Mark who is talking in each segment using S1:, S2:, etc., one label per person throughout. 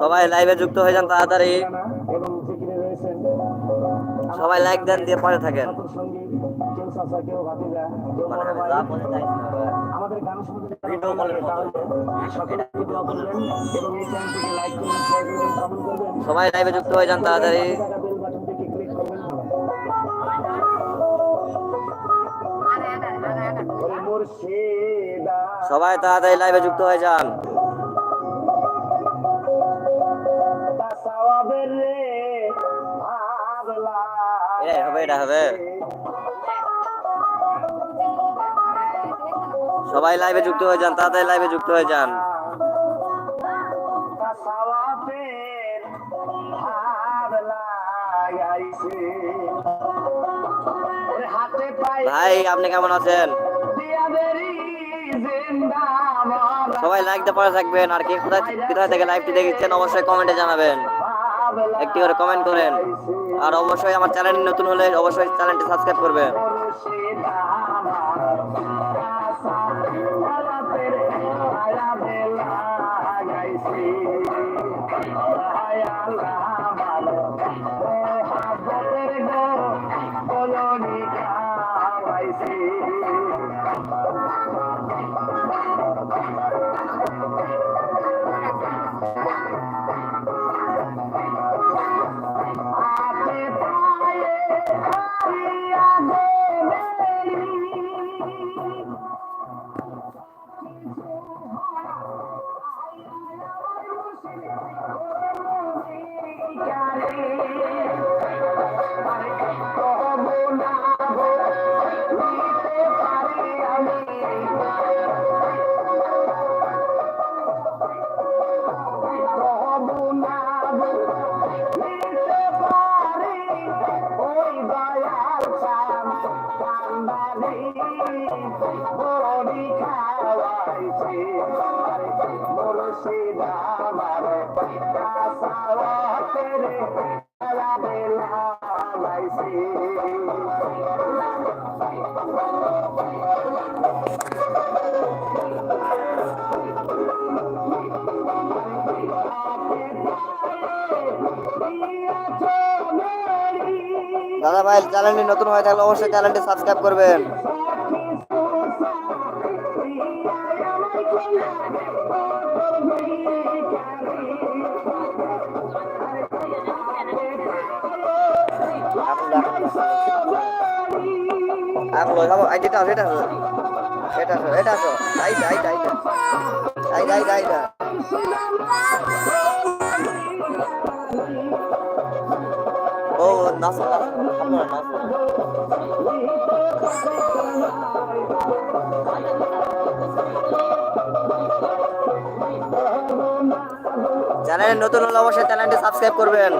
S1: সবাই লাইভে যুক্ত হয়ে যান তাড়াতাড়ি। সবাই লাইক দেন, দিয়ে পরে থাকেন। মানে সবাই লাইভে যুক্ত হয়ে যান তাড়াতাড়ি। সবাই তাড়াতাড়ি লাইভে যুক্ত হয়ে যান। এটা হবে। সবাই লাইভে যুক্ত হয়ে যান, তাড়াতাড়ি লাইভে যুক্ত হয়ে যান। ভাই, আপনি কেমন আছেন? সবাই লাইক দিয়ে পরে থাকবেন, আর কি কোথায় কোথায় থেকে লাইভটি দেখেছেন, অবশ্যই কমেন্টে জানাবেন। একটি করে কমেন্ট করেন। আর অবশ্যই আমার চ্যানেল নতুন হলে অবশ্যই চ্যানেলটি সাবস্ক্রাইব করবেন দাদা ভাই চ্যানেলটি নতুন হয়ে থাকলে অবশ্যই চ্যানেলটি সাবস্ক্রাইব করবেন। আছে এটা আইটা আইটা আইটা ও নতুন হলে অবশ্যই চ্যানেলটি সাবস্ক্রাইব করবেন।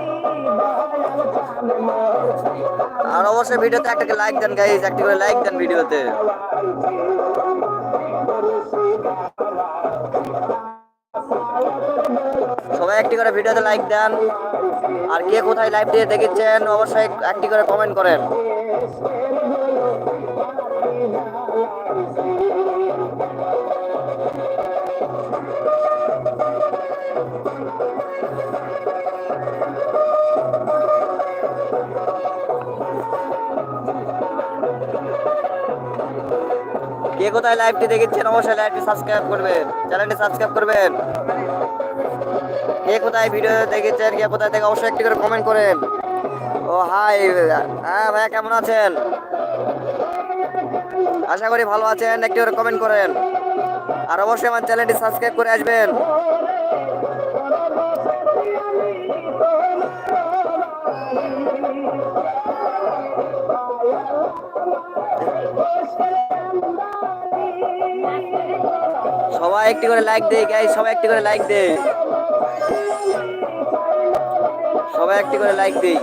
S1: আর অবশ্যই ভিডিওতে একটা লাইক দেন গাইজ একটা করে লাইক দেন ভিডিওতে। সবাই একটি করে ভিডিওতে লাইক দেন। আর কে কোথায় লাইভ দিয়ে দেখেছেন, অবশ্যই একটি করে কমেন্ট করেন। কে কোথায় লাইভটি দেখেছেন অবশ্যই লাইভটি সাবস্ক্রাইব করবেন। চ্যানেলটি সাবস্ক্রাইব করবেন। কে কোথায় ভিডিও দেখেছেন, কে কোথায় থেকে অবশ্যই একটি করে কমেন্ট করেন। ও হাই হ্যাঁ ভাইয়া কেমন আছেন? আশা করি ভালো আছেন, একটি করে কমেন্ট করেন। আর অবশ্যই আমার চ্যানেলটি সাবস্ক্রাইব করে আসবেন। সবাই একটি করে লাইক দেই গাই সবাই একটি করে লাইক দেই সবাই একটি করে লাইক দেই।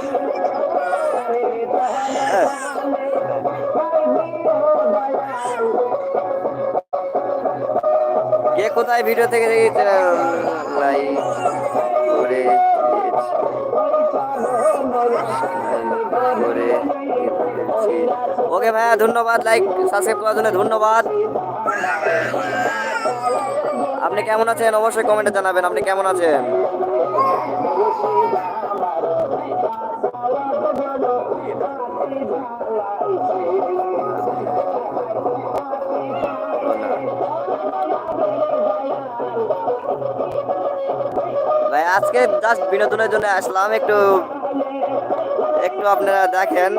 S1: কে কোথায় ভিডিও থেকে দেখেছে? লাইক করে ওকে ভাইয়া, ধন্যবাদ। লাইক সাবস্ক্রাইব করার জন্য ধন্যবাদ।
S2: আপনি কেমন আছেন? অবশ্যই কমেন্টে জানাবেন। আপনি কেমন আছেন? ভাই, আজকে জাস্ট বিনোদনের জন্য আসলাম। একটু একটু আপনারা দেখেন।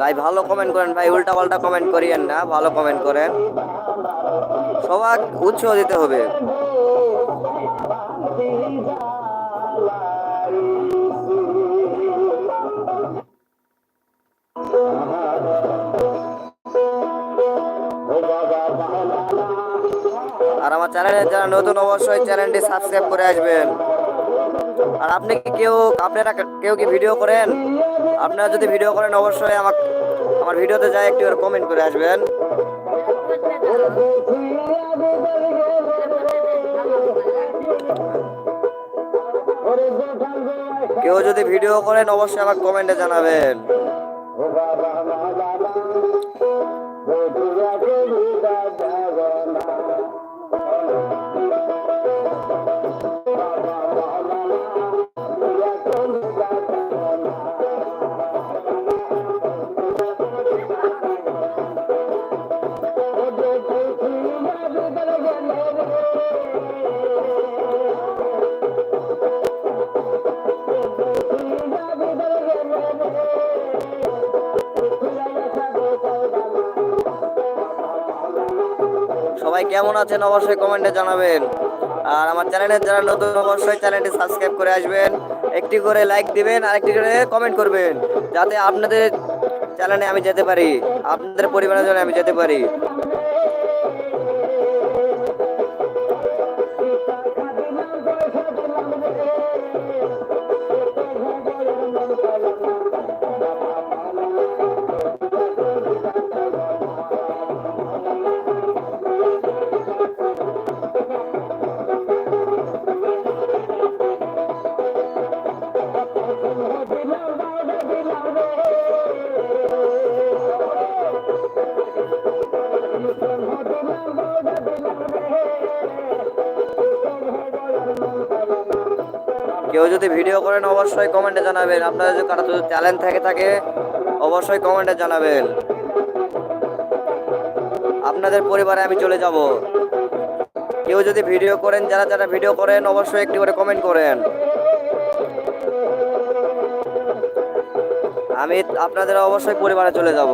S2: ভাই, ভালো কমেন্ট করেন ভাই উল্টা পাল্টা কমেন্ট করিয়েন না, ভালো কমেন্ট করেন। সবাক উৎসাহ দিতে হবে। চ্যানেলে যারা নতুন অবশ্যই চ্যানেলটি সাবস্ক্রাইব করে আসবেন। আর আপনি কি কেউ আপনারা কেউ কি ভিডিও করেন? আপনারা যদি ভিডিও করেন, অবশ্যই আমার আমার ভিডিওতে যায়, একটু কমেন্ট করে আসবেন। কেউ যদি ভিডিও করেন, অবশ্যই আমাকে কমেন্টে জানাবেন। সবাই কেমন আছেন অবশ্যই কমেন্টে জানাবেন। আর আমার চ্যানেলে যারা নতুন, অবশ্যই চ্যানেলটি সাবস্ক্রাইব করে আসবেন। একটি করে লাইক দিবেন আর একটি করে কমেন্ট করবেন, যাতে আপনাদের চ্যানেলে আমি যেতে পারি, আপনাদের পরিবারের জন্য আমি যেতে পারি। কেউ যদি ভিডিও করেন অবশ্যই কমেন্টে জানাবেন। আপনাদের যদি কারও যদি ট্যালেন্ট থেকে, থাকে, অবশ্যই কমেন্টে জানাবেন। আপনাদের পরিবারে আমি চলে যাব। কেউ যদি ভিডিও করেন, যারা যারা ভিডিও করেন, অবশ্যই একটি করে কমেন্ট করেন। আমি আপনাদের অবশ্যই পরিবারে চলে যাব।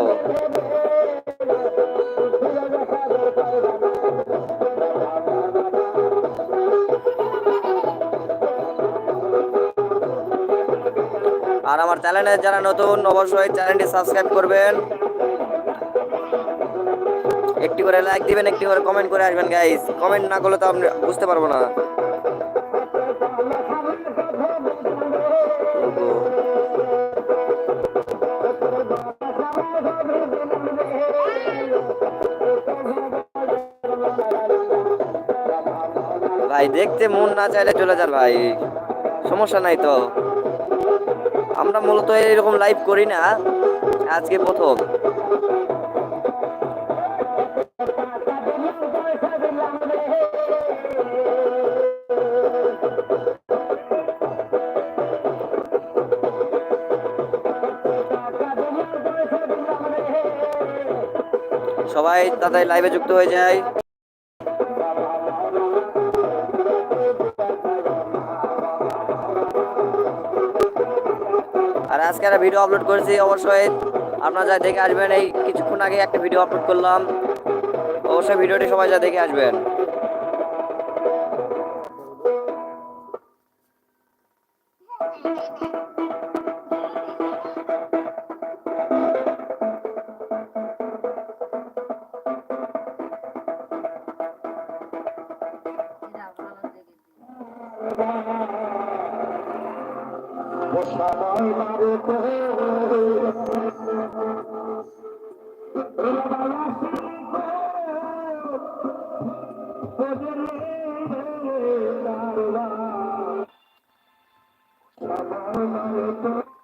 S2: আর আমার চ্যানেলে যারা নতুন, অবশ্যই চ্যানেলটি সাবস্ক্রাইব করবেন। একটি করে লাইক দিবেন, একটি করে কমেন্ট করে আসবেন গাইস কমেন্ট না করলে তো আপনি বুঝতে পারব না। ভাই, দেখতে মন না চাইলে চলে যান ভাই। সমস্যা নাই তো। আমরা মূলত এরকম লাইভ করি না। আজকে প্রথম। সবাই তাদের লাইভে যুক্ত হয়ে যায়। আজকে একটা ভিডিও আপলোড করেছি, অবশ্যই আপনারা যা দেখে আসবেন, এই কিছুক্ষণ আগে একটা ভিডিও আপলোড করলাম। অবশ্যই ভিডিওটি সবাই যা দেখে আসবেন।
S3: Sorry,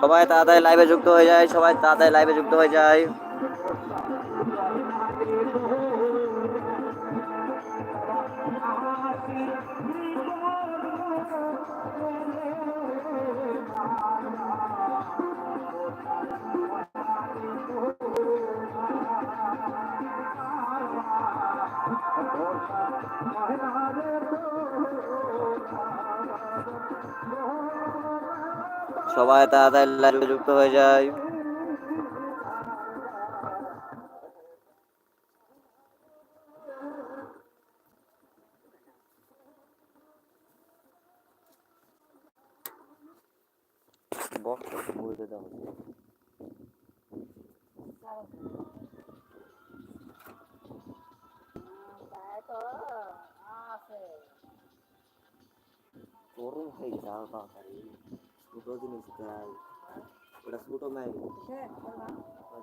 S2: সবাই তাড়াতাড়ি লাইভে যুক্ত হয়ে যায় সবাই তাড়াতাড়ি লাইভে যুক্ত হয়ে যায়। সবাই তাড়াতাড়ি লাইভে যুক্ত হয়ে যায়।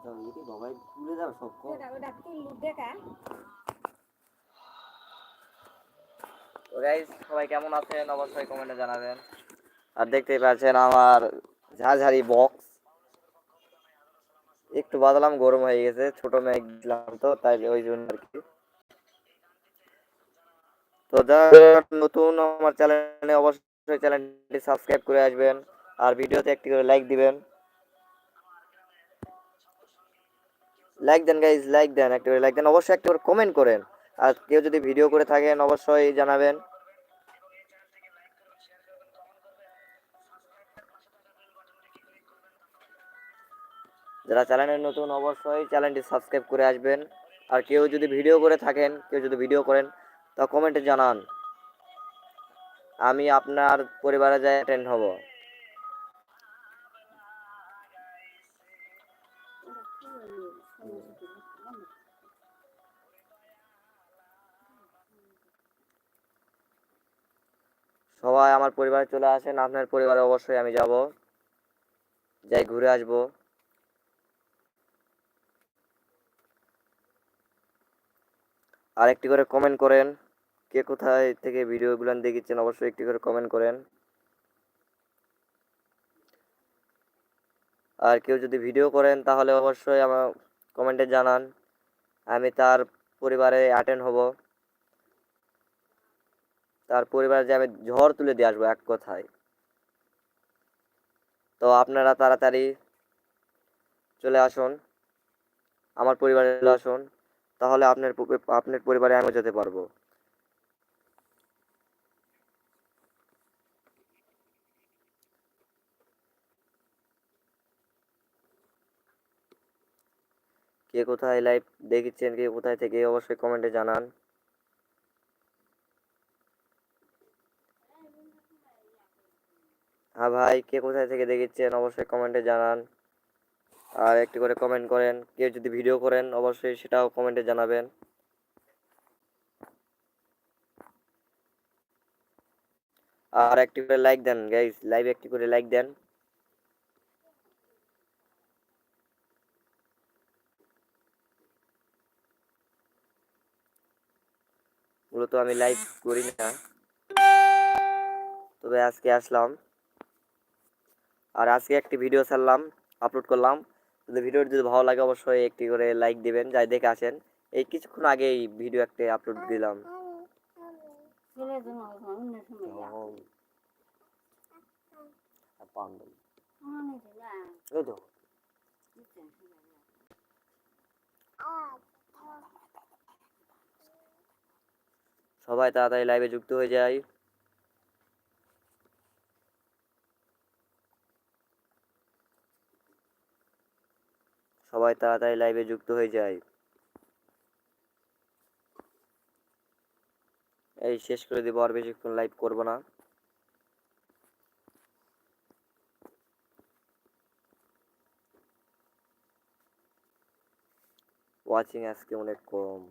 S2: এটি বাবাই তুলে যাবে সব কম
S3: ওটা ওটা তুল দেখা?
S2: তো গাইস সবাই কেমন আছেন? অবশ্যই কমেন্টে জানাবেন। আর দেখতেই পাচ্ছেন আমার ঝাঝারি বক্স একটু বাদলাম গরম হয়ে গেছে ছোট ম্যাগ দিলাম তো তাই ওই জন্য আর কি। তো যারা নতুন আমার চ্যানেলে অবশ্যই চ্যানেলটি সাবস্ক্রাইব করে আসবেন আর ভিডিওতে একটি করে লাইক দিবেন। লাইক দেন গাইজ লাইক দেন একটা করে লাইক দেন, অবশ্যই একটা করে কমেন্ট করেন। আর কেউ যদি ভিডিও করে থাকেন, অবশ্যই জানাবেন। যারা চ্যানেলে নতুন, অবশ্যই চ্যানেলটি সাবস্ক্রাইব করে আসবেন। আর কেউ যদি ভিডিও করে থাকেন, কেউ যদি ভিডিও করেন, তা কমেন্টে জানান। আমি আপনার পরিবারে যাই অ্যাটেন্ড হব। পরিবারে চলে আসেন, আপনার পরিবারে অবশ্যই আমি যাব। যাই ঘুরে আসব। আর একটি করে কমেন্ট করেন, কে কোথায় থেকে ভিডিওগুলো দেখেছেন অবশ্যই একটি করে কমেন্ট করেন। আর কেউ যদি ভিডিও করেন, তাহলে অবশ্যই আমার কমেন্টে জানান। আমি তার পরিবারে অ্যাটেন্ড হব। তার পরিবারে যে আমি ঝড় তুলে দিয়ে আসব এক কথায়। তো আপনারা তাড়াতাড়ি চলে আসুন, আমার পরিবারে চলে আসুন, তাহলে আপনার আপনার পরিবারে আমি যেতে পারব। কে কোথায় লাইভ দেখেছেন, কে কোথায় থেকে, অবশ্যই কমেন্টে জানান। হ্যাঁ ভাই, কে কোথায় থেকে দেখেছেন অবশ্যই কমেন্টে জানান। আর একটি করে কমেন্ট করেন, কেউ যদি ভিডিও করেন অবশ্যই সেটাও কমেন্টে জানাবেন। আর একটি করে লাইক দেন গাইজ লাইভ একটি করে লাইক দেন। মূলত আমি লাইভ করি না। তবে আজকে আসলাম। আর আজকে একটি ভিডিও ছাড়লাম আপলোড করলাম। যদি ভিডিওটি যদি ভালো লাগে, অবশ্যই একটি করে লাইক দিবেন, যাই দেখে আসেন। এই কিছুক্ষণ আগেই ভিডিও একটি আপলোড দিলাম। এই সবাই তাড়াতাড়ি লাইভে যুক্ত হয়ে যায়। সবাই তাড়াতাড়ি লাইভে যুক্ত হয়ে যায়। এই শেষ করে দিব, আর বেশিক্ষণ লাইভ করব না। ওয়াচিং আজকে অনেক কম।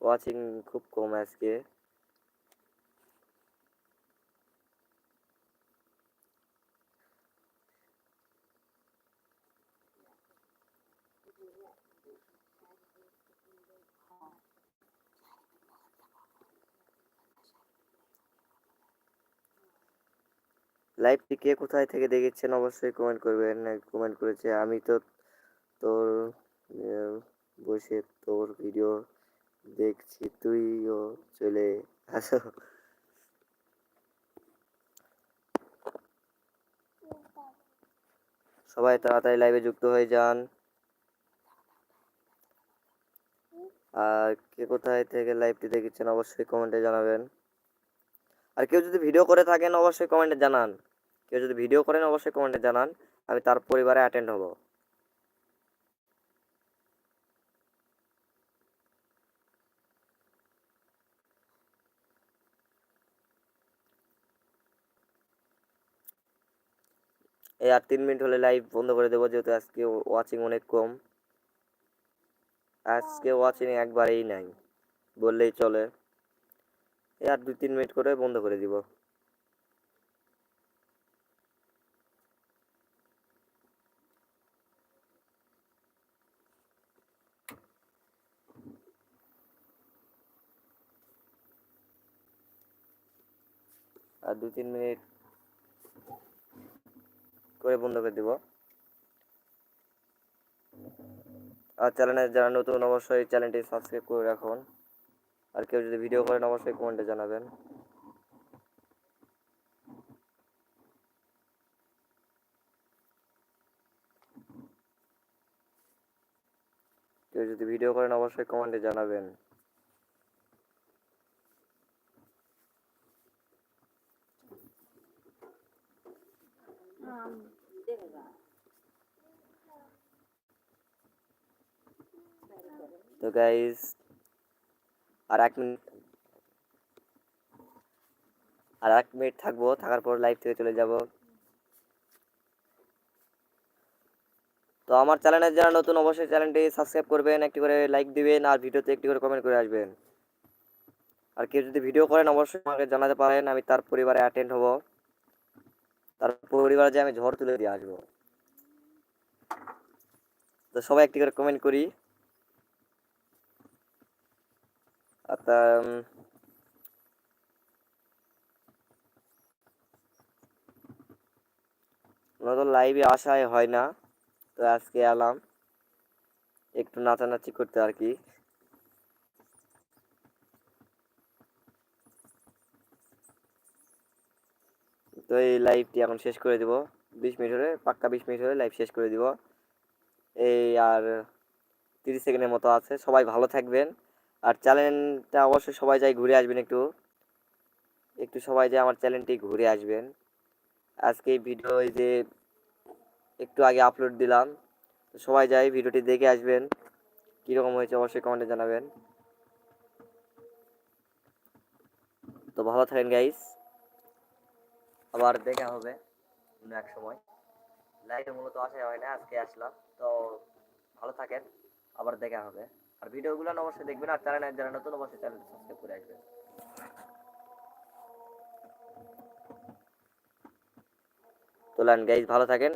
S2: ওয়াচিং খুব কম আজকে। লাইভটি কে কোথায় থেকে দেখেছেন অবশ্যই কমেন্ট করবেন। কমেন্ট করেছে, আমি তো তোর বসে তোর ভিডিও দেখছি, তুইও চলে আসো। সবাই তাড়াতাড়ি লাইভে যুক্ত হয়ে যান। আর কে কোথায় থেকে লাইভটি দেখেছেন অবশ্যই কমেন্টে জানাবেন। আর কেউ যদি ভিডিও করে থাকেন, অবশ্যই কমেন্টে জানান। কেউ যদি ভিডিও করেন অবশ্যই কমেন্টে জানান, আমি তার পরিবারে অ্যাটেন্ড হব। এই আর তিন মিনিট হলে লাইভ বন্ধ করে দেবো, যেহেতু আজকে ওয়াচিং অনেক কম। আজকে ওয়াচিং একবারেই নাই, বললেই চলে। এই আর দুই তিন মিনিট করে বন্ধ করে দিব। আর দুই তিন মিনিট করে বন্ধ করে দিব। আর চ্যানেলে যারা নতুন, অবশ্যই চ্যানেলটি সাবস্ক্রাইব করে রাখুন। আর কেউ যদি ভিডিও করেন, অবশ্যই কমেন্টে জানাবেন। কেউ যদি ভিডিও করেন, অবশ্যই কমেন্টে জানাবেন। তো গাইজ আর এক মিনিট। আর এক মিনিট থাকব, থাকার পর লাইভ থেকে চলে যাব। তো আমার চ্যানেলে যারা নতুন, অবশ্যই চ্যানেলটি সাবস্ক্রাইব করবেন, একটি করে লাইক দিবেন, আর ভিডিওতে একটি করে কমেন্ট করে আসবেন। আর কেউ যদি ভিডিও করেন, অবশ্যই আমাকে জানাতে পারেন, আমি তার পরিবারে অ্যাটেন্ড হব। তার পরিবারে যে আমি ঝড় তুলে দিয়ে আসব। তো সবাই একটি করে কমেন্ট করি। নতুন লাইভে আসাই হয় না। তো আজকে এলাম। একটু নাচানাচি করতে আর কি। তো এই লাইভটি এখন শেষ করে দিব। বিশ মিনিট হলে, পাক্কা বিশ মিনিট হলে লাইভ শেষ করে দিব। এই আর তিরিশ সেকেন্ডের মতো আছে। সবাই ভালো থাকবেন। আর চ্যানেলটা অবশ্যই সবাই যাই ঘুরে আসবেন একটু। একটু সবাই যে আমার চ্যানেলটি ঘুরে আসবেন। আজকে এই ভিডিও এই যে একটু আগে আপলোড দিলাম। সবাই যাই ভিডিওটি দেখে আসবেন। কীরকম হয়েছে অবশ্যই কমেন্টে জানাবেন। তো ভালো থাকেন গাইস আবার দেখা হবে অন্য এক সময়। লাইভে মূলত আসাই হয় না, আজকে আসলাম। তো ভালো থাকেন, আবার দেখা হবে। আর ভিডিওগুলো অবশ্যই দেখবেন, আর চ্যানেল যারা নতুন, অবশ্যই চ্যানেল সাবস্ক্রাইব করে আসবেন। তো লান গাইজ, ভালো থাকেন।